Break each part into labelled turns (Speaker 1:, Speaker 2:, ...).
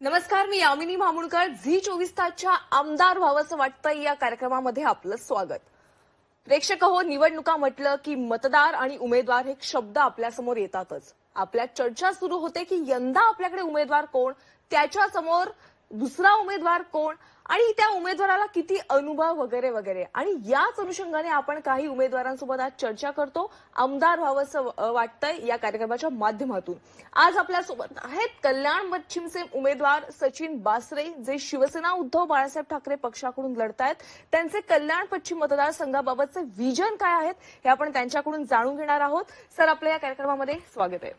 Speaker 1: नमस्कार मी यामिनी मामुणकर. झी चोवीस तासच्या आमदार व्हावंसं वाटतं या कार्यक्रमामध्ये आपलं स्वागत. प्रेक्षक हो निवडणुका म्हटलं की मतदार आणि उमेदवार हे शब्द आपल्यासमोर येतातच. आपल्यात चर्चा सुरू होते की यंदा आपल्याकडे उमेदवार कोण? त्याच्यासमोर दुसरा उमेदवार कोण? आणि त्या उमेदवाराला किती अनुभव वगैरे वगैरे. आणि याच अनुषंगाने आपण काही उमेदवारांसोबत आज चर्चा करतो. आमदार व्हावंसं वाटतंय या कार्यक्रमाच्या माध्यमातून. आज आपल्यासोबत आहेत कल्याण पश्चिमचे उमेदवार सचिन बासरे जे शिवसेना उद्धव बाळासाहेब ठाकरे पक्षाकडून लढतायत. त्यांचे कल्याण पश्चिम मतदारसंघाबाबतचे विजन काय आहेत हे आपण त्यांच्याकडून जाणून घेणार आहोत. सर आपल्या या कार्यक्रमामध्ये स्वागत आहे.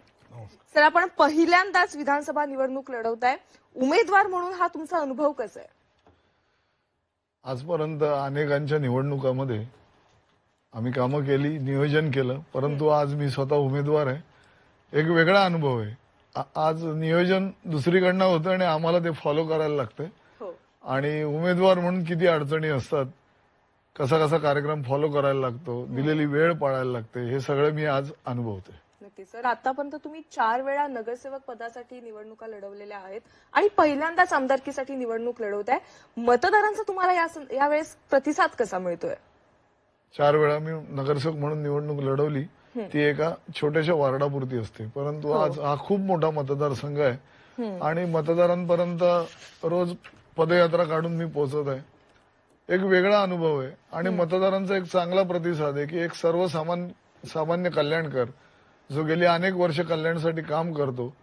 Speaker 1: सर आपण पहिल्यांदाच विधानसभा निवडणूक लढवताय. उमेदवार म्हणून हा तुमचा अनुभव कसा आहे?
Speaker 2: आजपर्यंत अनेकांच्या निवडणुकामध्ये आम्ही कामं केली नियोजन केलं परंतु आज मी स्वतः उमेदवार आहे. एक वेगळा अनुभव आहे. आ- आज नियोजन दुसरीकडनं होतं आणि आम्हाला ते फॉलो करायला लागतंय.
Speaker 1: हो.
Speaker 2: आणि उमेदवार म्हणून किती अडचणी असतात कसा कसा कार्यक्रम फॉलो करायला लागतो दिलेली वेळ पाळायला लागते हे सगळं मी आज अनुभवतोय.
Speaker 1: नक्की सर आतापर्यंत तुम्ही चार वेळा नगरसेवक पदासाठी निवडणुका लढवलेल्या आहेत आणि पहिल्यांदाच आमदारकीसाठी निवडणूक लढवत आहे मतदारांचा तुम्हाला या यावेळेस प्रतिसाद कसा मिळतोय?
Speaker 2: चार वेळा मी नगरसेवक म्हणून निवडणूक लढवली ती एका छोट्याशा वार्डापुरती असते. परंतु आज हा खूप मोठा मतदारसंघ आहे. आणि मतदारांपर्यंत रोज पदयात्रा काढून मी पोहोचत आहे. एक वेगळा अनुभव आहे. आणि मतदारांचा एक चांगला प्रतिसाद आहे की एक सर्वसामान्य सामान्य कल्याणकर जो गेली अनेक वर्ष कल्याणासाठी काम करतो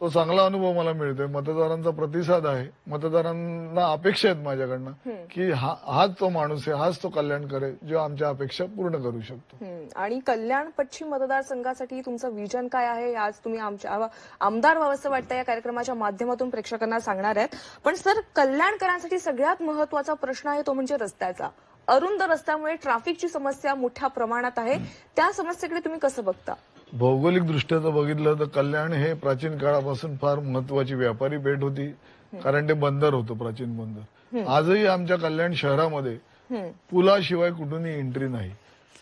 Speaker 2: तो चांगला अनुभव मला मिळतोय. मतदारांचा प्रतिसाद आहे. मतदारांना अपेक्षा आहेत माझ्याकडनं की हा हाच तो माणूस आहे हाच तो कल्याणकर आहे जो आमच्या अपेक्षा पूर्ण करू शकतो.
Speaker 1: आणि कल्याण पश्चिम मतदारसंघासाठी तुमचं विजन काय आहे? आज तुम्ही आमच्या आमदार व्हावंसं वाटतं या कार्यक्रमाच्या माध्यमातून प्रेक्षकांना सांगणार आहेत. पण सर कल्याणकरांसाठी सगळ्यात महत्त्वाचा प्रश्न आहे तो म्हणजे रस्त्याचा. अरुंद रस्त्यामुळे ट्रॅफिकची समस्या मोठ्या प्रमाणात आहे. त्या समस्येकडे तुम्ही कसं बघता?
Speaker 2: भौगोलिक दृष्ट्या जर बघितलं तर कल्याण हे प्राचीन काळापासून फार महत्वाची व्यापारी पेठ होती. कारण ते बंदर होतं प्राचीन बंदर. आजही आमच्या कल्याण शहरामध्ये. पुलाशिवाय कुठूनही एंट्री नाही.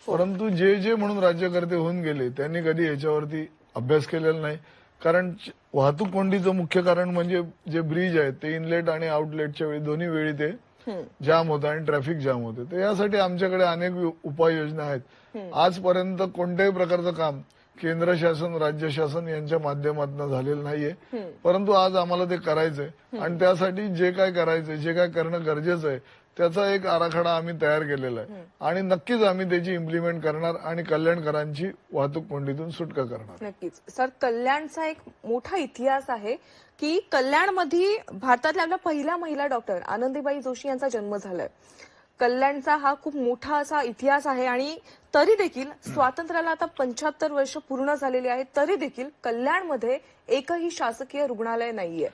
Speaker 2: परंतु जे जे म्हणून राज्यकर्ते होऊन गेले त्यांनी कधी याच्यावरती अभ्यास केलेला नाही. कारण वाहतूक कोंडीचं मुख्य कारण म्हणजे जे ब्रिज आहेत ते इनलेट आणि आउटलेटच्या वेळी दोन्ही वेळी ते. जाम होतं आणि ट्रॅफिक जाम होते. तर यासाठी आमच्याकडे अनेक उपाययोजना आहेत. आजपर्यंत कोणत्याही प्रकारचं काम केंद्र शासन राज्य शासन यांच्या माध्यमातून झालेलं नाहीये. परंतु आज आम्हाला ते करायचंय. आणि त्यासाठी जे काय करायचंय जे काय करणं गरजेचं आहे त्याचा एक आराखडा आम्ही तयार केलेला आहे. आणि नक्कीच आम्ही त्याची इम्प्लिमेंट करणार आणि कल्याणकरांची वाहतूक कोंडीतून सुटका करणार.
Speaker 1: नक्कीच. सर कल्याणचा एक मोठा इतिहास आहे की कल्याणमध्ये भारतातल्या आपल्या पहिल्या महिला डॉक्टर आनंदीबाई जोशी यांचा जन्म झालाय. कल्याणचा हा खूप मोठा असा इतिहास आहे आणि तरी देखील स्वातंत्र्याला आता पंच्याहत्तर वर्ष पूर्ण झालेली आहेत तरी देखील कल्याणमध्ये एकही शासकीय रुग्णालय नाहीये.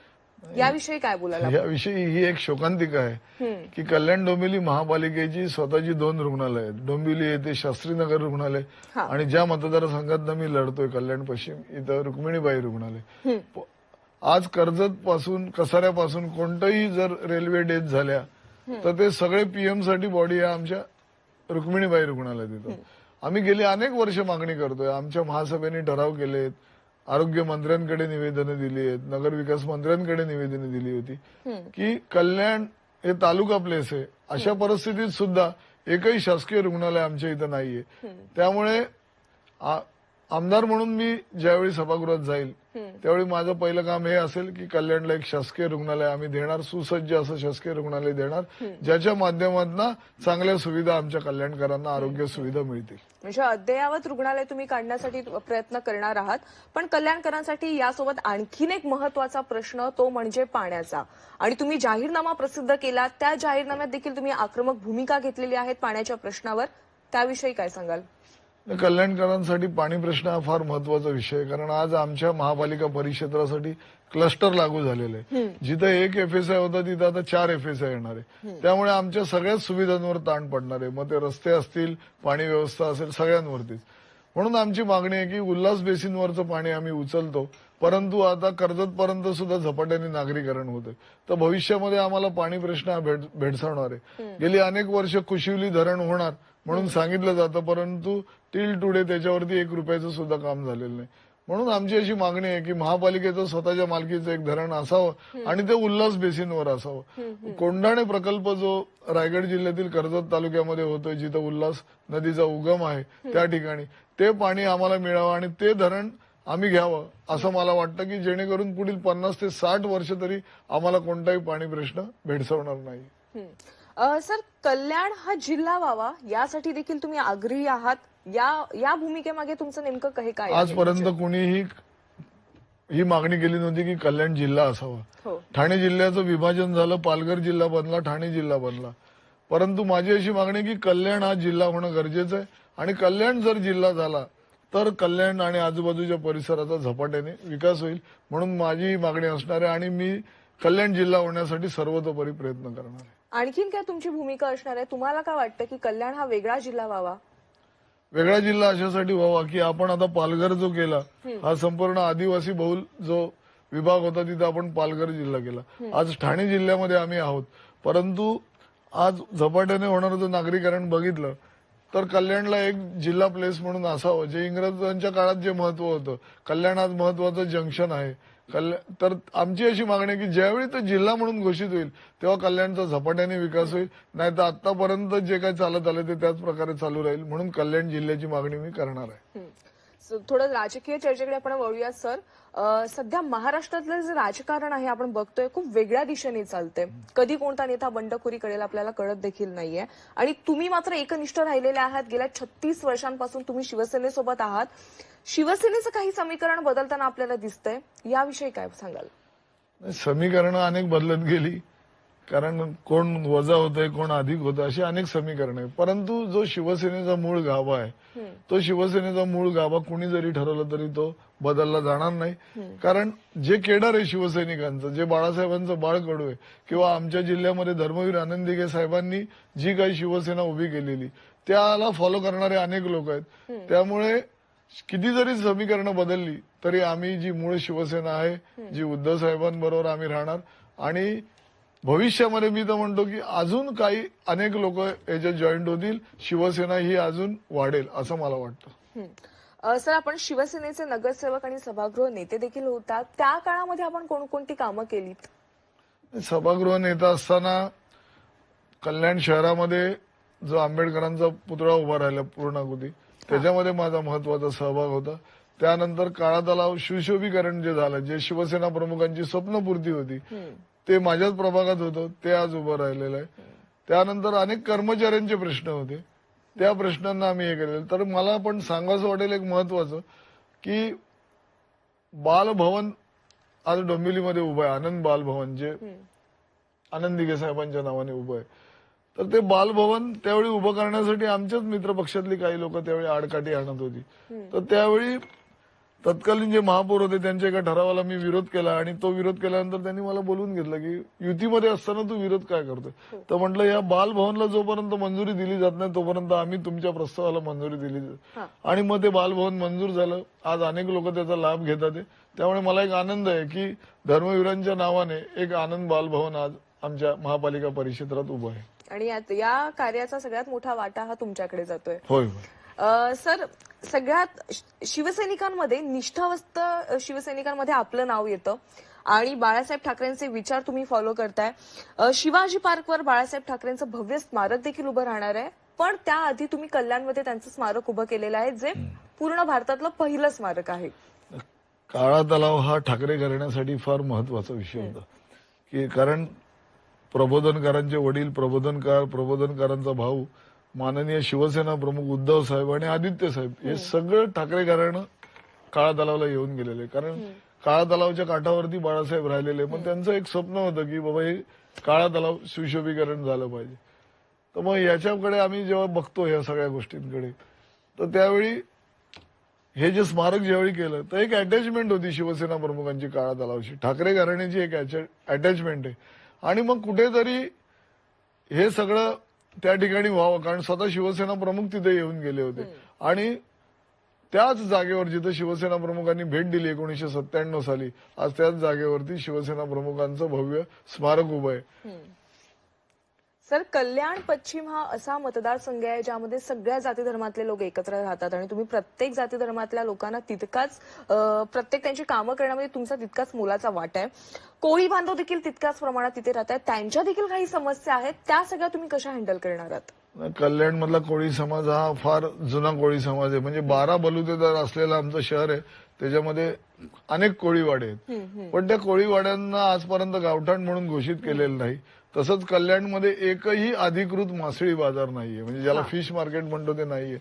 Speaker 1: याविषयी काय बोलायला
Speaker 2: याविषयी ही एक शोकांतिका आहे. की कल्याण डोंबिवली महापालिकेची स्वतःची दोन रुग्णालय आहेत. डोंबिवली येथे शास्त्रीनगर रुग्णालय. आणि ज्या मतदारसंघात मी लढतोय कल्याण पश्चिम इथं रुक्मिणीबाई रुग्णालय. आज कर्जत पासून कसाऱ्यापासून कोणतंही जर रेल्वे डेथ झाल्या तर ते सगळे पीएमसाठी बॉडी आहे आमच्या रुक्मिणीबाई रुग्णालयात येतो आम्ही गेली अनेक वर्ष मागणी करतोय. आमच्या महासभेने ठराव केलेत. आरोग्य मंत्र्यांकडे निवेदनं दिली आहेत नगर विकास मंत्र्यांकडे निवेदनं दिली होती. की कल्याण हे तालुका प्लेस आहे. अशा परिस्थितीत सुद्धा एकही शासकीय रुग्णालय आमच्या इथं नाहीये. त्यामुळे आमदार म्हणून मी ज्यावेळी सभागृहात जाईल त्यावेळी माझं पहिलं काम हे असेल की कल्याणला एक शासकीय रुग्णालय आम्ही देणार सुसज्ज असं शासकीय रुग्णालय देणार ज्याच्या माध्यमातून चांगल्या सुविधा आमच्या कल्याणकरांना आरोग्य सुविधा मिळतील.
Speaker 1: म्हणजे अद्ययावत रुग्णालय तुम्ही काढण्यासाठी प्रयत्न करणार आहात पण कल्याणकरांसाठी यासोबत आणखीन एक महत्त्वाचा प्रश्न तो म्हणजे पाण्याचा. आणि तुम्ही जाहीरनामा प्रसिद्ध केला त्या जाहीरनाम्यात देखील तुम्ही आक्रमक भूमिका घेतलेली आहे पाण्याच्या प्रश्नावर. त्याविषयी काय सांगाल?
Speaker 2: कल्याणकरांसाठी पाणी प्रश्न हा फार महत्त्वाचा विषय आहे. कारण आज आमच्या महापालिका परिक्षेत्रासाठी क्लस्टर लागू झालेलं आहे. जिथं एक एफएसआय होता तिथं आता चार एफएसआय येणार आहे. त्यामुळे आमच्या सगळ्याच सुविधांवर ताण पडणार आहे. मग ते रस्ते असतील पाणी व्यवस्था असेल सगळ्यांवरतीच. म्हणून आमची मागणी आहे की उल्हास बेसिनवरचं पाणी आम्ही उचलतो. परंतु आता कर्जत पर्यंत सुद्धा झपाट्याने नागरीकरण होतं तर भविष्यामध्ये आम्हाला पाणी प्रश्न हा भेड- भेडसावणार आहे. गेली अनेक वर्ष कुशिवली धरण होणार म्हणून सांगितलं जातं. परंतु टिल टुडे त्याच्यावरती एक रुपयाचं सुद्धा काम झालेलं नाही. म्हणून आमची अशी मागणी आहे की महापालिकेचं स्वतःच्या मालकीचं एक धरण असावं आणि ते उल्हास बेसिनवर असावं. कोंढाणे प्रकल्प जो रायगड जिल्ह्यातील कर्जत तालुक्यामध्ये होतोय जिथं उल्हास नदीचा उगम आहे त्या ठिकाणी ते पाणी आम्हाला मिळावं आणि ते धरण आम्ही घ्यावं असं मला वाटतं की जेणेकरून पुढील पन्नास ते साठ वर्ष तरी आम्हाला कोणताही पाणी प्रश्न भेडसावणार नाही.
Speaker 1: सर कल्याण हा जिल्हा व्हावा यासाठी देखील तुम्ही आग्रही आहात? या या भूमिकेमागे तुमचं नेमकं काही काय आहे?
Speaker 2: आजपर्यंत कुणीही ही मागणी केली नव्हती की कल्याण जिल्हा असावा.
Speaker 1: हो.
Speaker 2: ठाणे जिल्ह्याचं विभाजन झालं पालघर जिल्हा बनला ठाणे जिल्हा बनला. परंतु माझी अशी मागणी आहे की कल्याण हा जिल्हा होणं गरजेचं आहे. आणि कल्याण जर जिल्हा झाला तर कल्याण आणि आजूबाजूच्या परिसराचा झपाट्याने विकास होईल म्हणून माझी ही मागणी असणार आहे आणि मी कल्याण जिल्हा होण्यासाठी सर्वतोपरी प्रयत्न करणार आहे.
Speaker 1: आणखीन काय तुमची भूमिका असणार आहे? तुम्हाला काय वाटतं की कल्याण हा वेगळा जिल्हा व्हावा?
Speaker 2: वेगळा जिल्हा अशासाठी व्हावा की आपण आता पालघर जो केला हा संपूर्ण आदिवासी बहुल जो विभाग होता तिथे आपण पालघर जिल्हा केला. आज ठाणे जिल्ह्यामध्ये आम्ही आहोत. परंतु आज झपाट्याने होणारं जर नागरीकरण बघितलं तर कल्याणला एक जिल्हा प्लेस म्हणून असावं जे इंग्रजांच्या काळात जे महत्त्व होतं. कल्याण आज महत्वाचं जंक्शन आहे. कल्याण तर आमची अशी मागणी आहे की ज्यावेळी तो जिल्हा म्हणून घोषित होईल तेव्हा कल्याणचा झपाट्याने विकास होईल नाही तर आतापर्यंत जे काही चालत आलं ते त्याच प्रकारे चालू राहील म्हणून कल्याण जिल्ह्याची मागणी मी करणार आहे.
Speaker 1: थोडं राजकीय चर्चेकडे आपण वळूया सर. सध्या महाराष्ट्रातलं जे राजकारण आहे आपण बघतोय खूप वेगळ्या दिशेने चालतंय. कधी कोणता नेता बंडखोरी करेल आपल्याला कळत देखील नाहीये. आणि तुम्ही मात्र एकनिष्ठ राहिलेले आहात. गेल्या छत्तीस वर्षांपासून तुम्ही शिवसेनेसोबत आहात. शिवसेनेचं काही समीकरण बदलताना आपल्याला दिसतंय. याविषयी काय सांगाल?
Speaker 2: समीकरणं अनेक बदलत गेली. कारण कोण वजा होतंय कोण अधिक होतं अशी अनेक समीकरणं आहे परंतु जो शिवसेनेचा मूळ गाभा आहे तो शिवसेनेचा मूळ गाभा कुणी जरी ठरवलं तरी तो बदलला जाणार नाही. कारण जे केडर आहे शिवसैनिकांचं जे बाळासाहेबांचं बाळ कडू आहे किंवा आमच्या जिल्ह्यामध्ये धर्मवीर आनंद दिघे साहेबांनी जी काही शिवसेना उभी केलेली त्याला फॉलो करणारे अनेक लोक आहेत. त्यामुळे किती जरी समीकरणं बदलली तरी आम्ही जी मूळ शिवसेना आहे जी उद्धव साहेबांबरोबर आम्ही राहणार आणि भविष्यामध्ये मी तर म्हणतो की अजून काही अनेक लोक याच्यात जॉईंट होतील. शिवसेना ही अजून वाढेल असं मला वाटतं.
Speaker 1: सर आपण शिवसेनेचे नगरसेवक आणि सभागृह नेते देखील होतात. त्या काळामध्ये आपण कोणकोणती कामं केलीत?
Speaker 2: सभागृह नेता असताना कल्याण शहरामध्ये जो आंबेडकरांचा पुतळा उभा राहिला पूर्णाकृती त्याच्यामध्ये माझा महत्त्वाचा सहभाग होता. त्यानंतर काळा तलाव सुशोभीकरण जे झालं जे शिवसेना प्रमुखांची स्वप्नपूर्ती होती ते माझ्याच प्रभागात होतं ते आज उभं राहिलेलं आहे. त्यानंतर अनेक कर्मचाऱ्यांचे प्रश्न होते. त्या प्रश्नांना आम्ही हे केलेलं. तर मला पण सांगावंसं वाटेल एक महत्वाचं की बालभवन आज डोंबिवलीमध्ये उभं आहे. आनंद बालभवन जे आनंद दिघे साहेबांच्या नावाने उभं आहे. तर ते बालभवन त्यावेळी उभं करण्यासाठी आमच्याच मित्र पक्षातली काही लोक त्यावेळी आडकाठी आणत होती. तर त्यावेळी तत्कालीन जे महापौर होते त्यांच्या एका ठरावाला मी विरोध केला आणि तो विरोध केल्यानंतर त्यांनी मला बोलून घेतलं की युतीमध्ये असताना तू विरोध काय करतोय? तर म्हटलं या बालभवनला जोपर्यंत मंजुरी दिली जात नाही तोपर्यंत आम्ही तुमच्या प्रस्तावाला मंजुरी दिली जात. आणि मग ते बालभवन मंजूर झालं. आज अनेक लोक त्याचा लाभ घेतात. त्यामुळे मला एक आनंद आहे की धर्मवीरांच्या नावाने एक आनंद बालभवन आज आमच्या महापालिका परिक्षेत्रात उभं आहे.
Speaker 1: आणि या कार्याचा सगळ्यात मोठा वाटा हा तुमच्याकडे जातोय.
Speaker 2: होय होय.
Speaker 1: सर सगळ्यात शिवसैनिकांमध्ये निष्ठावस्त शिवसैनिकांमध्ये आपलं नाव येतं. आणि बाळासाहेब ठाकरेंचे विचार तुम्ही फॉलो करताय. शिवाजी पार्कवर बाळासाहेब ठाकरेंचं भव्य स्मारक देखील उभं राहणार आहे. पण त्याआधी तुम्ही कल्याणमध्ये त्यांचं स्मारक उभं केलेलं आहे जे पूर्ण भारतातलं पहिलं स्मारक आहे.
Speaker 2: काळा तलाव हा ठाकरे घराण्यासाठी फार महत्त्वाचा विषय होता. की कारण प्रबोधनकारांचे वडील प्रबोधनकार प्रबोधनकारांचा भाऊ माननीय शिवसेना प्रमुख उद्धव साहेब आणि आदित्य साहेब हे सगळं ठाकरे घराणं काळा तलावला येऊन गेलेले. कारण काळा तलावच्या काठावरती बाळासाहेब राहिलेले. पण त्यांचं एक स्वप्न होतं की बाबा हे काळा तलाव सुशोभीकरण झालं पाहिजे. तर मग याच्याकडे आम्ही जेव्हा बघतो या सगळ्या गोष्टींकडे तर त्यावेळी हे जे स्मारक ज्यावेळी केलं तर एक अटॅचमेंट होती शिवसेना प्रमुखांची काळा तलावशी ठाकरे घराण्याची एक अटॅचमेंट आहे. आणि मग कुठेतरी हे सगळं त्या ठिकाणी व्हावं. कारण स्वतः शिवसेना प्रमुख तिथे येऊन गेले होते. आणि त्याच जागेवर जिथं शिवसेना प्रमुखांनी भेट दिली एकोणीशे सत्त्याण्णव साली आज त्याच जागेवरती शिवसेना प्रमुखांचं भव्य स्मारक उभं आहे.
Speaker 1: सर कल्याण पश्चिम हा असा मतदारसंघ आहे ज्यामध्ये सगळ्या जाती धर्मातले लोक एकत्र राहतात आणि तुम्ही प्रत्येक जाती धर्मातल्या लोकांना तितकाच प्रत्येक त्यांची कामं करण्यामध्ये तुमचा तितकाच मोलाचा वाटा आहे. कोळी बांधव देखील तितक्याच प्रमाणात तिथे राहत आहेत त्यांच्या देखील काही समस्या आहेत. त्या सगळ्या तुम्ही कशा हँडल करणार आहात?
Speaker 2: कल्याण मधला कोळी समाज हा फार जुना कोळी समाज आहे. म्हणजे बारा बलुतेदार असलेलं आमचं शहर आहे. त्याच्यामध्ये अनेक कोळीवाडे आहेत. पण त्या कोळीवाड्यांना आजपर्यंत गावठाण म्हणून घोषित केलेलं नाही. तसंच कल्याणमध्ये एकही अधिकृत मासळी बाजार नाहीये. म्हणजे ज्याला फिश मार्केट म्हणतो ते नाहीये.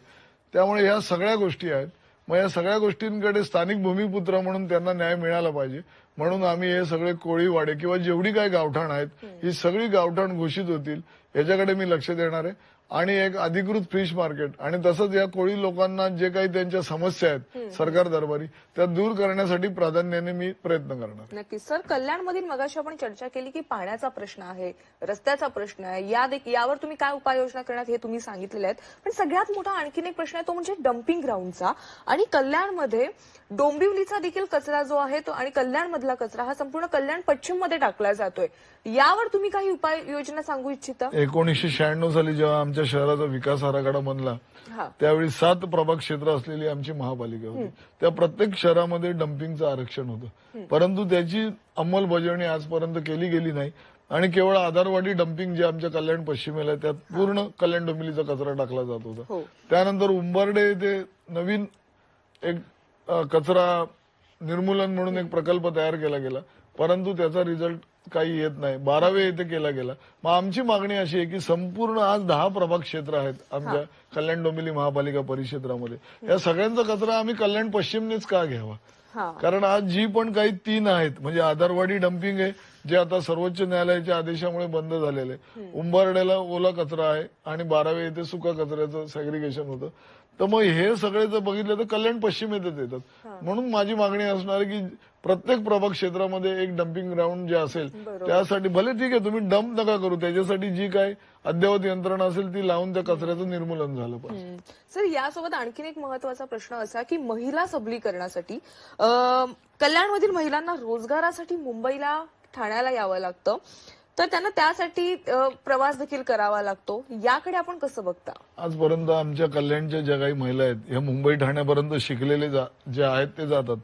Speaker 2: त्यामुळे ह्या सगळ्या गोष्टी आहेत. मग या सगळ्या गोष्टींकडे स्थानिक भूमिपुत्र म्हणून त्यांना न्याय मिळाला पाहिजे. म्हणून आम्ही हे सगळे कोळीवाडे किंवा जेवढी काही गावठाण आहेत ही सगळी गावठाण घोषित होतील. याच्याकडे मी लक्ष देणार आहे. आणि एक अधिकृत फिश मार्केट. आणि तसंच या कोळी लोकांना जे काही त्यांच्या समस्या आहेत सरकार दरबारी त्या दूर करण्यासाठी प्राधान्याने मी प्रयत्न करणार.
Speaker 1: नक्कीच. सर कल्याणमधील मगाशी आपण चर्चा केली की पाण्याचा प्रश्न आहे रस्त्याचा प्रश्न आहे. या यावर तुम्ही काय उपाययोजना करणार हे तुम्ही सांगितलेले आहेत. पण सगळ्यात मोठा आणखीन एक प्रश्न आहे तो म्हणजे डम्पिंग ग्राउंडचा आणि कल्याणमध्ये डोंबिवलीचा देखील कचरा जो आहे तो आणि कल्याणमधला कचरा हा संपूर्ण कल्याण पश्चिममध्ये टाकला जातोय. यावर तुम्ही काही उपाययोजना सांगू इच्छिता?
Speaker 2: एकोणीसशे शहाण्णव साली जेव्हा आमच्या शहराचा विकास आराखडा बनला त्यावेळी सात प्रभाग क्षेत्र असलेली आमची महापालिका होती. त्या प्रत्येक शहरामध्ये डम्पिंगचं आरक्षण होतं. परंतु त्याची अंमलबजावणी आजपर्यंत केली गेली नाही. आणि केवळ आधारवाडी डम्पिंग जे आमच्या कल्याण पश्चिमेला आहे, त्यात पूर्ण कल्याण डोंबिवलीचा कचरा टाकला जात होता.
Speaker 1: हो.
Speaker 2: त्यानंतर उंबर्डे येथे नवीन एक कचरा निर्मूलन म्हणून एक प्रकल्प तयार केला गेला. परंतु त्याचा रिझल्ट काही येत नाही. बारावे येथे केला गेला. मग आमची मागणी अशी आहे की संपूर्ण आज दहा प्रभाग क्षेत्र आहेत आमच्या कल्याण डोंबिवली महापालिका परिक्षेत्रामध्ये. या सगळ्यांचा कचरा आम्ही कल्याण पश्चिमनेच का घ्यावा? कारण आज जी पण काही तीन आहेत म्हणजे आधारवाडी डम्पिंग आहे जे आता सर्वोच्च न्यायालयाच्या आदेशामुळे बंद झालेलं आहे. उंबरड्याला ओला कचरा आहे आणि बारावे येथे सुका कचऱ्याचं सेग्रिगेशन होतं. तर मग हे सगळे जर बघितलं तर कल्याण पश्चिम येथेच येतात म्हणून माझी मागणी असणार की प्रत्येक प्रभाग क्षेत्रामध्ये एक डम्पिंग ग्राउंड जे असेल त्यासाठी भले ठीक आहे तुम्ही डम्प नका करू. त्याच्यासाठी जी काय अद्ययावत यंत्रणा असेल ती लावून त्या कचऱ्याचं निर्मूलन झालं पाहिजे.
Speaker 1: सर यासोबत आणखीन एक महत्त्वाचा प्रश्न असा की महिला सबलीकरणासाठी कल्याणमधील महिलांना रोजगारासाठी मुंबईला ठाण्याला यावं लागतं. तर त्यांना त्यासाठी प्रवास देखील करावा लागतो. याकडे आपण कसं बघता?
Speaker 2: आजपर्यंत आमच्या कल्याणच्या ज्या काही महिला आहेत ह्या मुंबई ठाण्यापर्यंत शिकलेले जा- आहेत ते जातात.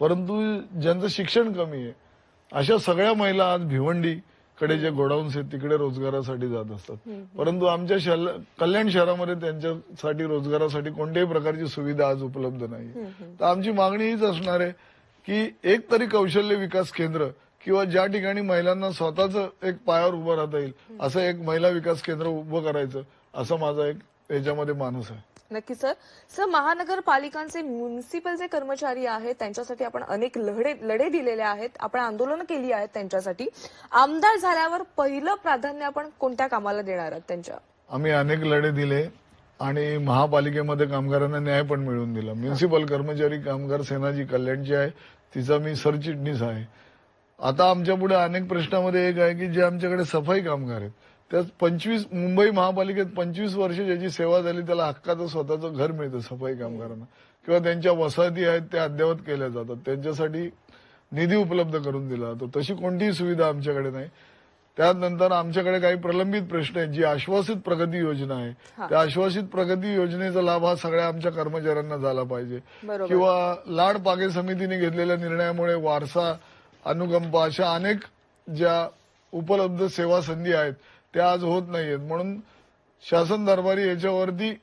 Speaker 2: परंतु ज्यांचं शिक्षण कमी आहे अशा सगळ्या महिला आज भिवंडी कडे जे गोडाऊन्स आहेत तिकडे रोजगारासाठी जात असतात. परंतु आमच्या कल्याण शहरामध्ये त्यांच्यासाठी रोजगारासाठी कोणत्याही प्रकारची सुविधा आज उपलब्ध नाही तर आमची मागणी हीच असणार आहे की एक तरी कौशल्य विकास केंद्र किंवा ज्या ठिकाणी महिलांना स्वतःच एक पायावर उभं राहता येईल असं एक महिला विकास केंद्र उभं करायचं असं माझा एक याच्यामध्ये मानस आहे.
Speaker 1: नक्की सर. सर महानगरपालिकांचे म्युन्सिपल जे कर्मचारी आहेत त्यांच्यासाठी आपण अनेक लढे लढे दिलेले आहेत आपण आंदोलनं केली आहेत त्यांच्यासाठी. आमदार झाल्यावर पहिलं प्राधान्य आपण कोणत्या कामाला देणार आहात त्यांच्या?
Speaker 2: आम्ही अनेक लढे दिले आणि महापालिकेमध्ये कामगारांना न्याय पण मिळवून दिला. म्युन्सिपल कर्मचारी कामगार सेना जी कल्याणची आहे तिचा मी सरचिटणीस आहे. आता आमच्या पुढे अनेक प्रश्नामध्ये एक आहे की जे आमच्याकडे सफाई कामगार आहेत. त्यात पंचवीस मुंबई महापालिकेत पंचवीस वर्ष ज्याची सेवा झाली त्याला हक्काचं स्वतःचं घर मिळतं सफाई कामगारांना. किंवा त्यांच्या वसाहती आहेत त्या अद्ययावत केल्या जातात. त्यांच्यासाठी निधी उपलब्ध करून दिला जातो. तशी कोणतीही सुविधा आमच्याकडे नाही. त्यानंतर आमच्याकडे काही प्रलंबित प्रश्न आहेत. जी आश्वासित प्रगती योजना आहे. त्या आश्वासित प्रगती योजनेचा लाभ हा सगळ्या आमच्या कर्मचाऱ्यांना झाला पाहिजे. किंवा लाड पागे समितीने घेतलेल्या निर्णयामुळे वारसा अनुकंप अशा अनेक ज्या उपलब्ध सेवा संधी आहेत त्या आज होत नाहीयेत. म्हणून शासन दरबारी याच्यावरती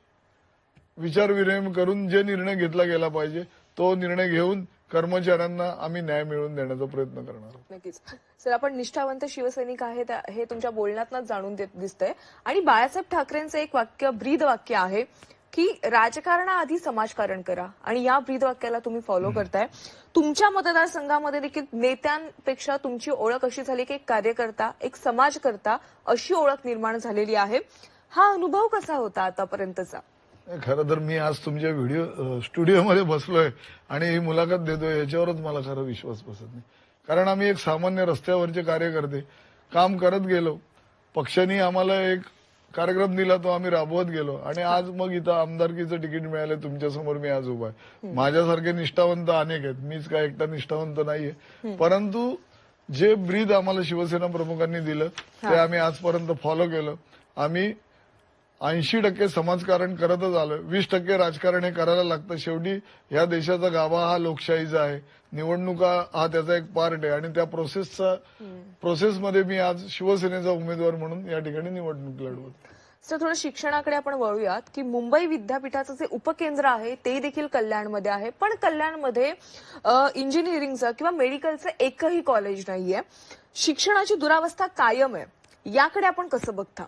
Speaker 2: विचारविनिमय करून जे निर्णय घेतला गेला पाहिजे तो निर्णय घेऊन कर्मचाऱ्यांना आम्ही न्याय मिळवून देण्याचा प्रयत्न करणार
Speaker 1: नक्कीच. सर आपण निष्ठावंत शिवसैनिक आहेत हे तुमच्या बोलण्यातनं जाणून दिसतंय. आणि बाळासाहेब ठाकरेंचं एक वाक्य ब्रीद वाक्य आहे की राजकारणाआधी समाजकारण करा आणि या ब्रीद वाक्याला तुम्ही फॉलो करताय. तुमच्या मतदारसंघामध्ये देखील नेत्यांपेक्षा तुमची ओळख अशी झाली की एक कार्यकर्ता एक समाजकर्ता अशी ओळख निर्माण झालेली आहे. हा अनुभव कसा होता आतापर्यंतचा?
Speaker 2: खरं तर मी आज तुमच्या व्हिडिओ स्टुडिओमध्ये बसलोय आणि ही मुलाखत देतोय याच्यावरच मला खरं विश्वास बसत नाही. कारण आम्ही एक सामान्य रस्त्यावरचे कार्यकर्ते काम करत गेलो. पक्षाने आम्हाला एक कार्यक्रम दिला तो आम्ही राबवत गेलो. आणि आज मग इथं आमदारकीचं तिकीट मिळालं तुमच्यासमोर मी आज उभा आहे. माझ्यासारखे निष्ठावंत अनेक आहेत. मीच काय एकटा निष्ठावंत नाहीये. परंतु जे ब्रीद आम्हाला शिवसेना प्रमुखांनी दिलं ते आम्ही आजपर्यंत फॉलो केलं. आम्ही ऐंशी टक्के समाजकारण करतच आलं. वीस टक्के राजकारण हे करायला लागतं. शेवटी ह्या देशाचा गाभा हा लोकशाहीचा आहे. निवडणुका हा त्याचा एक पार्ट आहे. आणि त्या प्रोसेसचा प्रोसेसमध्ये मी आज शिवसेनेचा उमेदवार म्हणून या ठिकाणी निवडणूक लढवत.
Speaker 1: सर थोडं शिक्षणाकडे आपण वळूयात की मुंबई विद्यापीठाचं जे उपकेंद्र आहे ते देखील कल्याणमध्ये आहे. पण कल्याणमध्ये इंजिनिअरिंगचं किंवा मेडिकलचं एकही कॉलेज नाहीये. शिक्षणाची दुरावस्था कायम आहे. याकडे आपण कसं बघता?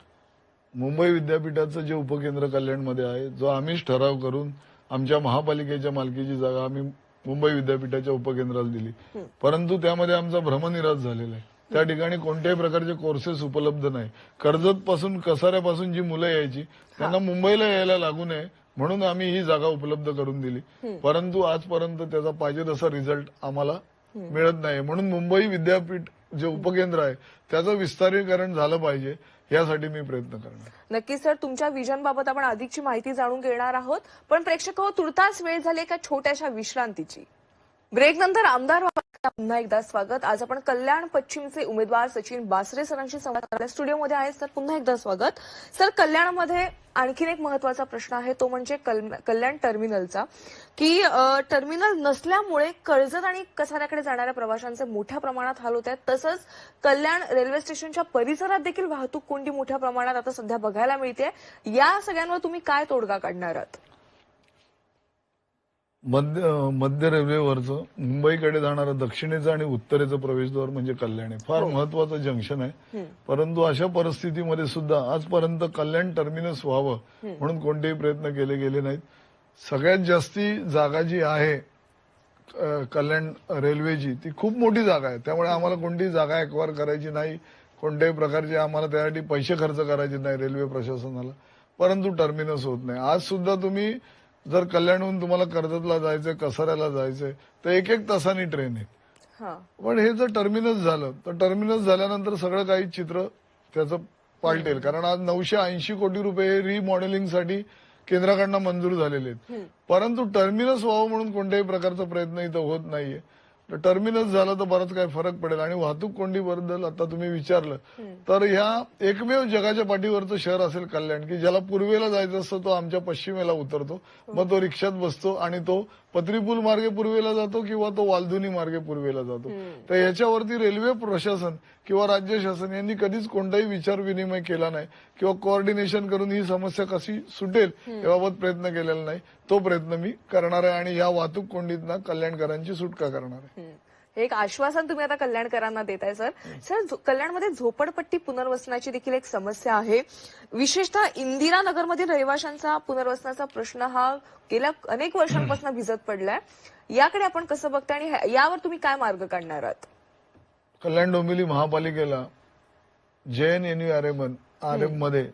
Speaker 2: मुंबई विद्यापीठाचं जे उपकेंद्र कल्याणमध्ये आहे जो आम्हीच ठराव करून आमच्या महापालिकेच्या मालकीची जागा आम्ही मुंबई विद्यापीठाच्या उपकेंद्राला दिली. परंतु त्यामध्ये आमचा भ्रमनिराश झालेला आहे. त्या ठिकाणी कोणत्याही प्रकारचे कोर्सेस उपलब्ध नाही. कर्जत पासून कसाऱ्यापासून जी मुलं यायची त्यांना मुंबईला यायला लागू नये म्हणून आम्ही ही जागा उपलब्ध करून दिली. परंतु आजपर्यंत त्याचा पाहिजे तसा रिझल्ट आम्हाला मिळत नाही म्हणून मुंबई विद्यापीठ जे उपकेंद्र आहे त्याचं विस्तारीकरण झालं पाहिजे. यासाठी मी प्रयत्न करणार.
Speaker 1: नक्कीच सर. तुमच्या विजन बाबत आपण अधिकची माहिती जाणून घेणार आहोत. पण प्रेक्षक हो, तुर्तास वेळ झाली एका छोट्याशा विश्रांतीची? ब्रेक नंतर आमदार पुन्हा एकदा स्वागत. आज आपण कल्याण पश्चिमचे उमेदवार सचिन बासरे सरांशी संवाद करण्यात स्टुडिओमध्ये आहेत सर पुन्हा एकदा स्वागत. सर कल्याणमध्ये आणखीन एक महत्त्वाचा प्रश्न आहे तो म्हणजे कल्याण टर्मिनलचा. की टर्मिनल नसल्यामुळे कर्जत आणि कसाऱ्याकडे जाणाऱ्या प्रवाशांचे मोठ्या प्रमाणात हाल होत आहेत. तसंच कल्याण रेल्वे स्टेशनच्या परिसरात देखील वाहतूक कोंडी मोठ्या प्रमाणात आता सध्या बघायला मिळते या सगळ्यांवर तुम्ही काय तोडगा काढणार आहात?
Speaker 2: मध्य मध्य रेल्वेवरचं मुंबईकडे जाणारं दक्षिणेचं आणि उत्तरेचं प्रवेशद्वार म्हणजे कल्याण आहे. फार महत्वाचं जंक्शन आहे. परंतु अशा परिस्थितीमध्ये सुद्धा आजपर्यंत कल्याण टर्मिनस व्हावं म्हणून कोणतेही प्रयत्न केले गेले नाहीत. सगळ्यात जास्ती जागा जी आहे कल्याण रेल्वेची ती खूप मोठी जागा आहे. त्यामुळे आम्हाला कोणतीही जागा एक्वायर करायची नाही. कोणत्याही प्रकारचे आम्हाला त्यासाठी पैसे खर्च करायचे नाही रेल्वे प्रशासनाला. परंतु टर्मिनस होत नाही. आज सुद्धा तुम्ही जर कल्याणहून तुम्हाला कर्जतला जायचंय कसाऱ्याला जायचंय तर एक एक तासानी ट्रेन आहे
Speaker 1: हा.
Speaker 2: पण हे जर टर्मिनस झालं तर टर्मिनस झाल्यानंतर सगळं काही चित्र त्याचं पालटेल. कारण आज नऊशे ऐंशी कोटी रुपये हे रिमॉडेलिंगसाठी केंद्राकडनं मंजूर झालेले आहेत. परंतु टर्मिनस व्हावं म्हणून कोणत्याही प्रकारचा प्रयत्न इथं होत नाहीये. तर टर्मिनस झालं तर बराच काय फरक पडेल. आणि वाहतूक कोंडीबद्दल आता तुम्ही विचारलं तर ह्या एकमेव जगाच्या पाठीवरचं शहर असेल कल्याण की ज्याला पूर्वेला जायचं असतं तो आमच्या पश्चिमेला उतरतो. मग तो रिक्षात बसतो आणि तो पत्रीपूल मार्गे पूर्वेला जातो किंवा तो वालधुनी मार्गे पूर्वेला जातो. तर याच्यावरती रेल्वे प्रशासन किंवा राज्य शासन यांनी कधीच कोणताही विचार विनिमय केला नाही किंवा कोऑर्डिनेशन करून ही समस्या कशी सुटेल याबाबत प्रयत्न केलेला नाही. तो प्रयत्न मी करणार आहे आणि या वाहतूक कोंडीतनं कल्याणकरांची सुटका करणार आहे.
Speaker 1: हे एक आश्वासन तुम्ही आता कल्याणकरांना देताय सर. सर झो- कल्याणमध्ये झोपडपट्टी पुनर्वसनाची देखील एक समस्या आहे. विशेषतः इंदिरानगरमधील रहिवाशांचा पुनर्वसनाचा प्रश्न हा गेल्या अनेक वर्षांपासून भिजत पडलाय. याकडे आपण कसं बघताय आणि यावर तुम्ही काय मार्ग काढणार आहात?
Speaker 2: कल्याण डोंबिवली महापालिकेला J N N U R M R एममध्ये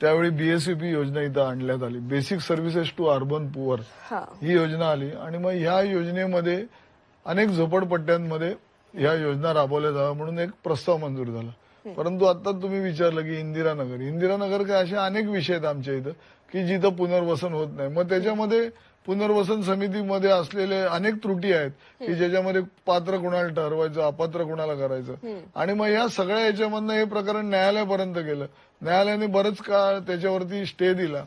Speaker 2: त्यावेळी बीएससीपी योजना इथं आणण्यात आली. Basic services to urban poor
Speaker 1: हा.
Speaker 2: ही योजना आली आणि मग ह्या योजनेमध्ये अनेक झोपडपट्ट्यांमध्ये ह्या योजना राबवल्या जाव्या म्हणून एक प्रस्ताव मंजूर झाला. परंतु आता तुम्ही विचारलं की इंदिरानगर. इंदिरानगर काय असे अनेक विषय आहेत आमच्या इथं की जिथं पुनर्वसन होत नाही. मग त्याच्यामध्ये पुनर्वसन समितीमध्ये असलेले अनेक त्रुटी आहेत की ज्याच्यामध्ये पात्र कुणाला ठरवायचं अपात्र कुणाला करायचं. आणि मग या सगळ्या याच्यामधनं हे प्रकरण न्यायालयापर्यंत गेलं. न्यायालयाने बरंच काळ त्याच्यावरती स्टे दिला.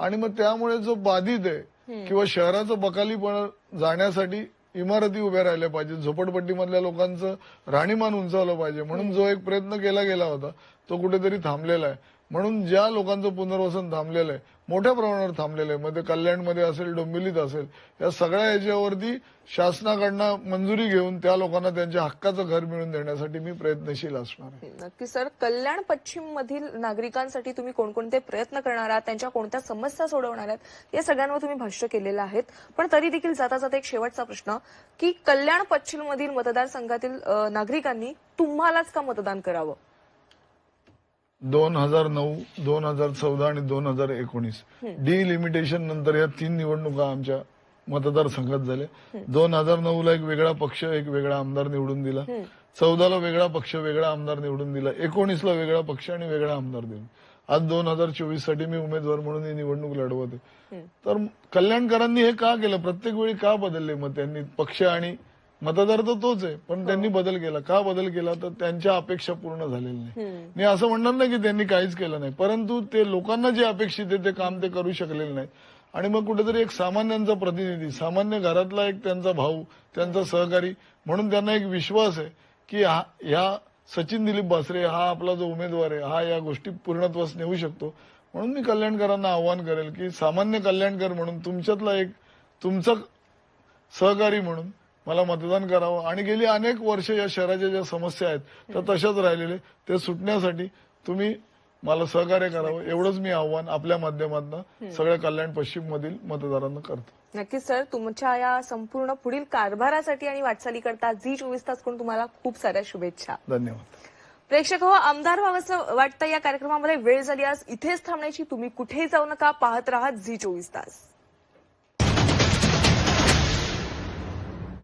Speaker 2: आणि मग त्यामुळे जो बाधित आहे किंवा शहराचं बकालीपण जाण्यासाठी इमारती उभ्या राहिल्या पाहिजेत. झोपडपट्टीमधल्या लोकांचं राहणीमान उंचावलं पाहिजे. म्हणून जो एक प्रयत्न केला गेला होता तो कुठेतरी थांबलेला आहे. म्हणून ज्या लोकांचं पुनर्वसन थांबलेलं आहे मोठ्या प्रमाणावर थांबलेलं आहे मग ते कल्याणमध्ये असेल डोंबिवलीत असेल या सगळ्या याच्यावरती शासनाकडनं मंजुरी घेऊन त्या लोकांना त्यांच्या हक्काचं घर मिळवून देण्यासाठी मी प्रयत्नशील असणार आहे.
Speaker 1: नक्की सर कल्याण पश्चिम मधील नागरिकांसाठी तुम्ही कोणकोणते प्रयत्न करणार आहात त्यांच्या कोणत्या समस्या सोडवणार आहात या सगळ्यांवर तुम्ही भाष्य केलेलं आहेत. पण तरी देखील जाता जाता एक शेवटचा प्रश्न की कल्याण पश्चिम मधील मतदारसंघातील नागरिकांनी तुम्हालाच का मतदान करावं?
Speaker 2: दोन हजार नऊ दोन हजार चौदा आणि दोन हजार एकोणीस. डिलिमिटेशन नंतर या तीन निवडणुका आमच्या मतदारसंघात झाल्या. दोन हजार नऊ ला एक वेगळा पक्ष एक वेगळा आमदार निवडून दिला. चौदाला वेगळा पक्ष वेगळा आमदार निवडून दिला. एकोणीसला वेगळा पक्ष आणि वेगळा आमदार दिला. आज दोन हजार चोवीससाठी मी उमेदवार म्हणून ही निवडणूक लढवत आहे तर कल्याणकरांनी हे का केलं? प्रत्येक वेळी का बदलले? मग त्यांनी पक्ष आणि मतदार तर तोच आहे. पण त्यांनी बदल केला. का बदल केला? तर त्यांच्या अपेक्षा पूर्ण झालेल्या नाही. मी असं म्हणणार नाही की त्यांनी काहीच केलं नाही. परंतु ते लोकांना जे अपेक्षित आहे ते काम ते करू शकलेले नाही. आणि मग कुठेतरी एक सामान्यांचा प्रतिनिधी सामान्य घरातला एक त्यांचा भाऊ त्यांचा सहकारी म्हणून त्यांना एक विश्वास आहे की हा ह्या सचिन दिलीप बासरे हा आपला जो उमेदवार आहे हा या गोष्टी पूर्णत्वास नेऊ शकतो. म्हणून मी कल्याणकरांना आव्हान करेल की सामान्य कल्याणकर म्हणून तुमच्यातला एक तुमचा सहकारी म्हणून मला मतदान करावं. आणि गेली अनेक वर्ष या शहराच्या ज्या समस्या आहेत त्या तशाच राहिलेले. ते सुटण्यासाठी तुम्ही मला सहकार्य करावं. एवढंच मी आव्हान आपल्या माध्यमातून सगळ्या कल्याण पश्चिम मधील मतदारांना करतो.
Speaker 1: नक्कीच सर. तुमच्या या संपूर्ण पुढील कारभारासाठी आणि वाटचालीकरता झी चोवीस तासकडून तुम्हाला खूप साऱ्या शुभेच्छा.
Speaker 2: धन्यवाद.
Speaker 1: प्रेक्षक हो आमदार व्हावंसं वाटतं या कार्यक्रमामध्ये वेळ झाली आज इथेच थांबण्याची तुम्ही कुठेही जाऊ नका. पाहत राहा झी चोवीस तास.